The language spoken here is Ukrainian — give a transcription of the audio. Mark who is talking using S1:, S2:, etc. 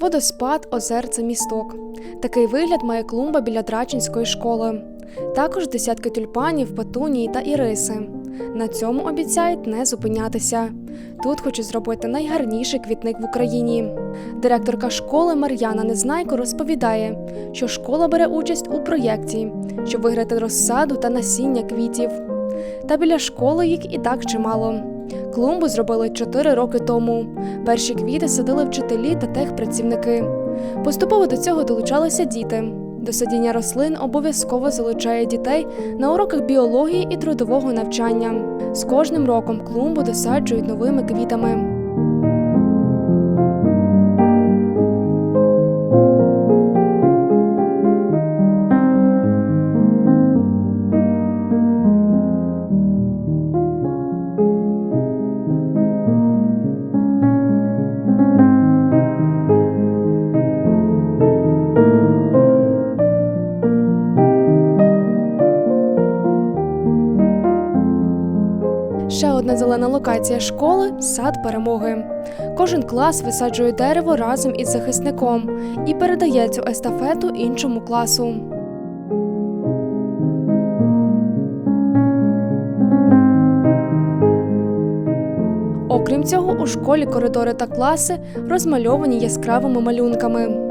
S1: Водоспад, озерце, місток. Такий вигляд має клумба біля Драчинської школи. Також десятки тюльпанів, петунії та іриси. На цьому обіцяють не зупинятися. Тут хочуть зробити найгарніший квітник в Україні. Директорка школи Мар'яна Незнайко розповідає, що школа бере участь у проєкті, щоб виграти розсаду та насіння квітів. Та біля школи їх і так чимало. Клумбу зробили 4 роки тому. Перші квіти садили вчителі та техпрацівники. Поступово до цього долучалися діти. До садіння рослин обов'язково залучає дітей на уроках біології і трудового навчання. З кожним роком клумбу досаджують новими квітами. Ще одна зелена локація школи сад перемоги. Кожен клас висаджує дерево разом із захисником і передає цю естафету іншому класу. Окрім цього, у школі коридори та класи розмальовані яскравими малюнками.